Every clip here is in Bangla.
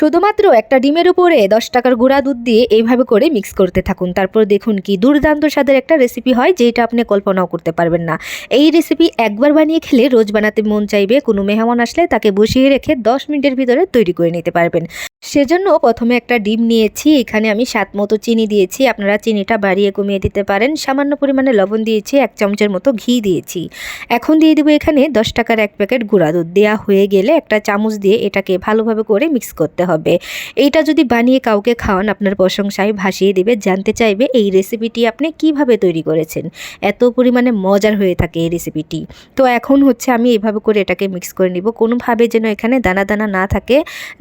শুধুমাত্র একটা ডিমের উপরে দশ টাকার গুঁড়া দুধ দিয়ে এইভাবে করে মিক্স করতে থাকুন। তারপর দেখুন কি দুর্দান্ত স্বাদের একটা রেসিপি হয়, যেটা আপনি কল্পনাও করতে পারবেন না। এই রেসিপি একবার বানিয়ে খেলে রোজ বানাতে মন চাইবে, কোনো মেহমান আসলে তাকে বসিয়ে রেখে দশ মিনিটের ভিতরে তৈরি করে নিতে পারবেন। সেজন্য প্রথমে একটা ডিম নিয়েছি, এখানে আমি স্বাদ মতো চিনি দিয়েছি। আপনারা চিনিটা বাড়িয়ে কমিয়ে দিতে পারেন। সামান্য পরিমাণে লবণ দিয়েছি, এক চামচের মতো ঘি দিয়েছি। এখন দিয়ে দেবো এখানে দশ টাকার এক প্যাকেট গুঁড়া দুধ। দেওয়া হয়ে গেলে একটা চামচ দিয়ে এটাকে ভালোভাবে করে মিক্স করতে এইটা যদি বানিয়ে কাউকে খাওয়ান, আপনার প্রশংসায় ভাসিয়ে দেবে, জানতে চাইবে এই রেসিপিটি আপনি কীভাবে তৈরি করেছেন। এত পরিমাণে মজার হয়ে থাকে এই রেসিপিটি তো এখন হচ্ছে আমি এভাবে করে এটাকে মিক্স করে নিব। কোনোভাবে যেন এখানে দানা দানা না থাকে,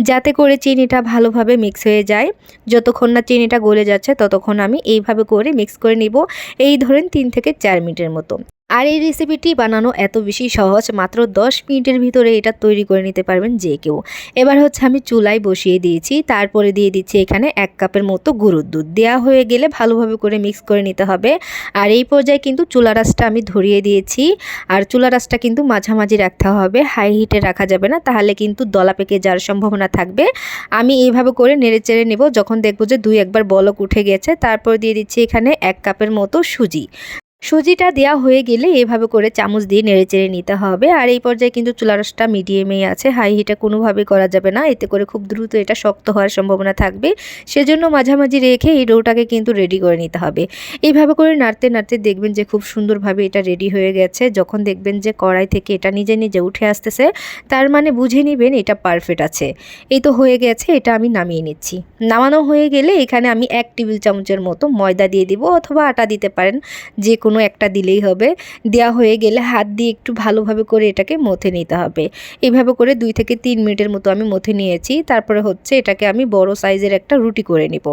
যাতে করে চিনিটা ভালোভাবে মিক্স হয়ে যায়। যতক্ষণ না চিনিটা গলে যাচ্ছে, ততক্ষণ আমি এইভাবে করে মিক্স করে নিব। এই ধরেন তিন থেকে চার মিনিটের মতো। আর এই রেসিপিটি বানানো এত বেশি সহজ, মাত্র 10 মিনিটের ভিতরে এটা তৈরি করে নিতে পারবেন যে কেউ। এবার হচ্ছে আমি চুলায় বসিয়ে দিয়েছি, তারপরে দিয়ে দিচ্ছি এখানে এক কাপের মতো গরুর দুধ। দেওয়া হয়ে গেলে ভালোভাবে করে মিক্স করে নিতে হবে। আর এই পর্যায়ে কিন্তু চুলা রাসটা আমি ধরিয়ে দিয়েছি, আর চুলা রাসটা কিন্তু মাঝামাঝি রাখতে হবে হাই হিটে রাখা যাবে না, তাহলে কিন্তু দলা পেকে যাওয়ার সম্ভাবনা থাকবে। আমি এইভাবে করে নেড়ে চেড়ে নেব, যখন দেখব যে দুই একবার বলক উঠে গেছে, তারপর দিয়ে দিচ্ছি এখানে এক কাপের মতো সুজি। সুজিটা দেওয়া হয়ে গেলে এভাবে করে চামচ দিয়ে নেড়ে চেড়ে নিতে হবে। আর এই পর্যায়ে কিন্তু চুলারসটা মিডিয়ামেই আছে। হাই হিটে কোনোভাবে করা যাবে না। এতে করে খুব দ্রুত এটা শক্ত হওয়ার সম্ভাবনা থাকবে। সেজন্য মাঝামাঝি রেখে এই ডোটাকে কিন্তু রেডি করে নিতে হবে। এইভাবে করে নাড়তে নাড়তে দেখবেন যে খুব সুন্দরভাবে এটা রেডি হয়ে গেছে। যখন দেখবেন যে কড়াই থেকে এটা নিজে নিজে উঠে আসতেছে, তার মানে বুঝে নেবেন এটা পারফেক্ট আছে। এই তো হয়ে গেছে, এটা আমি নামিয়ে নিচ্ছি। নামানো হয়ে গেলে এখানে আমি এক টেবিল চামচের মতো ময়দা দিয়ে দিব অথবা আটা দিতে পারেন। যে কোনো একটা দিলেই হবে। দেওয়া হয়ে গেলে হাত দিয়ে একটু ভালোভাবে করে এটাকে মথে নিতে হবে। এইভাবে করে দুই থেকে তিন মিনিটের মতো আমি মথে নিয়েছি। তারপরে হচ্ছে এটাকে আমি বড় সাইজের একটা রুটি করে নিব।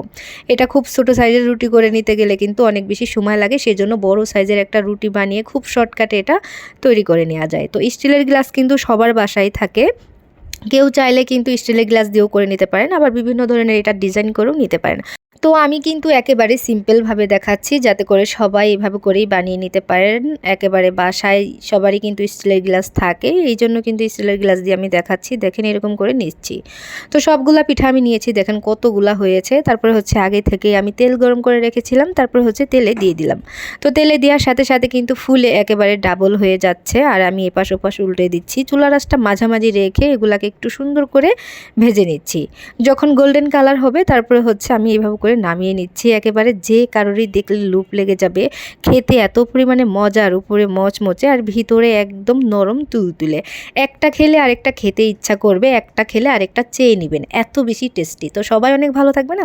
এটা খুব ছোটো সাইজের রুটি করে নিতে গেলে কিন্তু অনেক বেশি সময় লাগে। সেজন্য বড় সাইজের একটা রুটি বানিয়ে খুব শর্টকাটে এটা তৈরি করে নেওয়া যায়। তো স্টিলের গ্লাস কিন্তু সবার বাসায় থাকে। কেউ চাইলে কিন্তু স্টিলের গ্লাস দিয়েও করে নিতে পারেন। আবার বিভিন্ন ধরনের এটা ডিজাইন করেও নিতে পারেন। তো আমি কিন্তু একেবারে সিম্পলভাবে দেখাচ্ছি যাতে করে সবাই এভাবে করেই বানিয়ে নিতে পারেন। একেবারে বাসায় সবারই কিন্তু স্টিলের গ্লাস থাকে এই জন্য কিন্তু স্টিলের গ্লাস দিয়ে আমি দেখাচ্ছি। দেখেন এরকম করে নিচ্ছি। তো সবগুলা পিঠা আমি নিয়েছি, দেখেন কতগুলা হয়েছে। তারপরে হচ্ছে আগে থেকে আমি তেল গরম করে রেখেছিলাম, তারপর হচ্ছে তেলে দিয়ে দিলাম। তো তেলে দেওয়ার সাথে সাথে কিন্তু ফুলে একেবারে ডাবল হয়ে যাচ্ছে আর আমি এপাশ ওপাশ উল্টে দিচ্ছি। চুলা রাসটা মাঝামাঝি রেখে এগুলাকে একটু সুন্দর করে ভেজে নিচ্ছি। যখন গোল্ডেন কালার হবে, তারপরে হচ্ছে আমি এইভাবে করে নামিয়ে নিচ্ছি। একেবারে যে কারোরই দেখলে লুপ লেগে যাবে। খেতে এত পরিমাণে মজার, উপরে মচমচে আর ভিতরে একদম নরম তুলতুলে। একটা খেলে আরেকটা খেতে ইচ্ছা করবে, একটা খেলে আরেকটা চেয়ে নেবেন। এত বেশি টেস্টি। তো সবাই অনেক ভালো থাকবে না